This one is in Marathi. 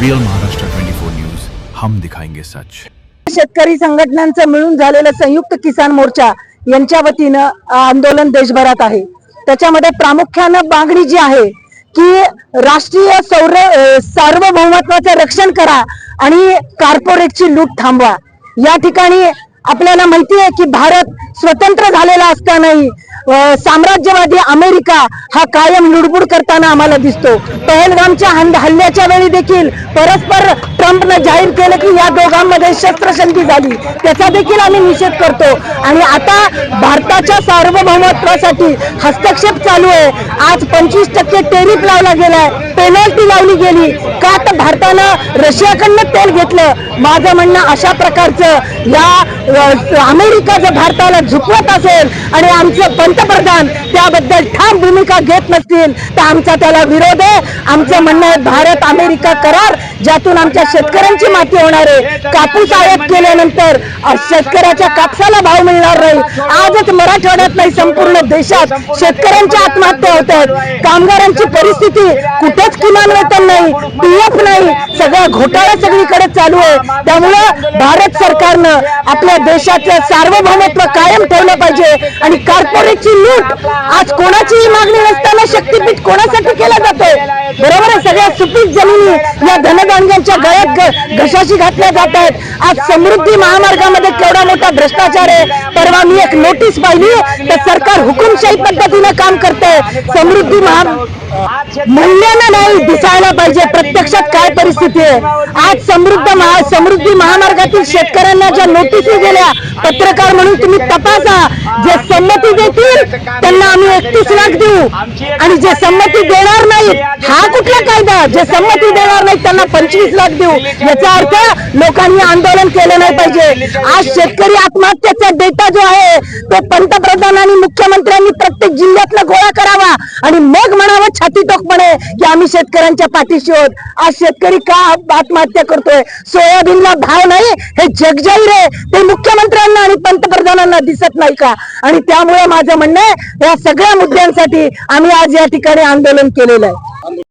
रियल महाराष्ट्र 24 न्यूज हम दिखाएंगे सच। शेतकरी संघटनांचं मिळून झालेलं संयुक्त किसान मोर्चा यांच्या वतीनं आंदोलन देशभरात आहे. त्याच्यामध्ये प्रामुख्यानं मागणी जी आहे की राष्ट्रीय सौर सार्वभौमत्वाचं रक्षण करा आणि कॉर्पोरेटची लूट थांबवा. या ठिकाणी आपल्याला माहिती आहे की भारत स्वतंत्र झालेला असतानाही साम्राज्यवादी अमेरिका हा कायम लुडबुड करताना आम्हाला दिसतो. पहलगामच्या हल्ल्याच्या वेळी देखील परस्पर ट्रम्पनं जाहीर केलं की या दोघांमध्ये शस्त्रसंधी झाली. त्याचा देखील आम्ही निषेध करतो. आणि आता भारताच्या सार्वभौमत्वासाठी हस्तक्षेप चालू आहे. आज पंचवीस टक्के टेरिफ लावला गेलाय. पेनल्टी लावली गेली. का तर भारतानं रशियाकडनं तेल घेतलं? माझं म्हणणं अशा प्रकारचं. या अमेरिका जर भारताला झुकवत असेल आणि आमचं पंतप्रधान त्याबद्दल ठाम भूमिका घेत नसतील तर आमचा त्याला विरोध आहे. आमचं म्हणणं आहे भारत अमेरिका करार ज्यातून आमच्या शेतकऱ्यांची माती होणार आहे. कापूस आयात केल्यानंतर शेतकऱ्याच्या कापसाला भाव मिळणार नाही. आजच मराठवाड्यात नाही संपूर्ण देशात शेतकऱ्यांच्या आत्महत्या होत आहेत. कामगारांची परिस्थिती कुठेच किमान वेतन नाही पीएफ नाही. सगळा घोटाळा सगळीकडे चालू आहे. त्यामुळं भारत सरकारनं आपल्या देशाचं सार्वभौमत्व कायम ठेवलं पाहिजे आणि कॉर्पोरेटची लूट आज कोणाचीही मागणी नसताना शक्तीपीठ कोणासाठी केला जातोय? बरोबर आहे सगळ्या सुपीक जमिनी या धन धनदांड्यांच्या गळ्यात घशाशी घातल्या जात आहेत. आज समृद्धी महामार्गामध्ये केवढा मोठा भ्रष्टाचार आहे परवा मी एक नोटीस पाहिली तर सरकार हुकुमशाही पद्धतीनं काम करतंय. समृद्धी महा म्हणण्यानं नाही दिसायला पाहिजे. प्रत्यक्षात काय परिस्थिती आहे? आज समृद्ध महा समृद्धी महामार्गातील शेतकऱ्यांना ज्या नोटिसी गेल्या पत्रकार म्हणून तुम्ही तपासा. जे संमती देतील त्यांना आम्ही एकतीस लाख देऊ. आणि जे संमती देणार नाही हा कुठला कायदा? जे संमती देणार नाही त्यांना पंचवीस लाख देऊ. याचा अर्थ लोकांनी आंदोलन केलं नाही पाहिजे. आज शेतकरी आत्महत्येचा डेटा जो आहे तो पंतप्रधान आणि मुख्यमंत्र्यांनी प्रत्येक जिल्ह्यातला गोळा करावा. आणि मग म्हणावं छातीटोकपणे की आम्ही शेतकऱ्यांच्या पाठीशी आहोत. आज शेतकरी का आत्महत्या करतोय? सोयाबीनला भाव नाही हे जगजाहीर आहे. ते मुख्यमंत्र्यांना आणि पंतप्रधानांना दिसत नाही का? आणि त्यामुळे माझं म्हणणं आहे या सगळ्या मुद्द्यांसाठी आम्ही आज या ठिकाणी आंदोलन केलेलं आहे.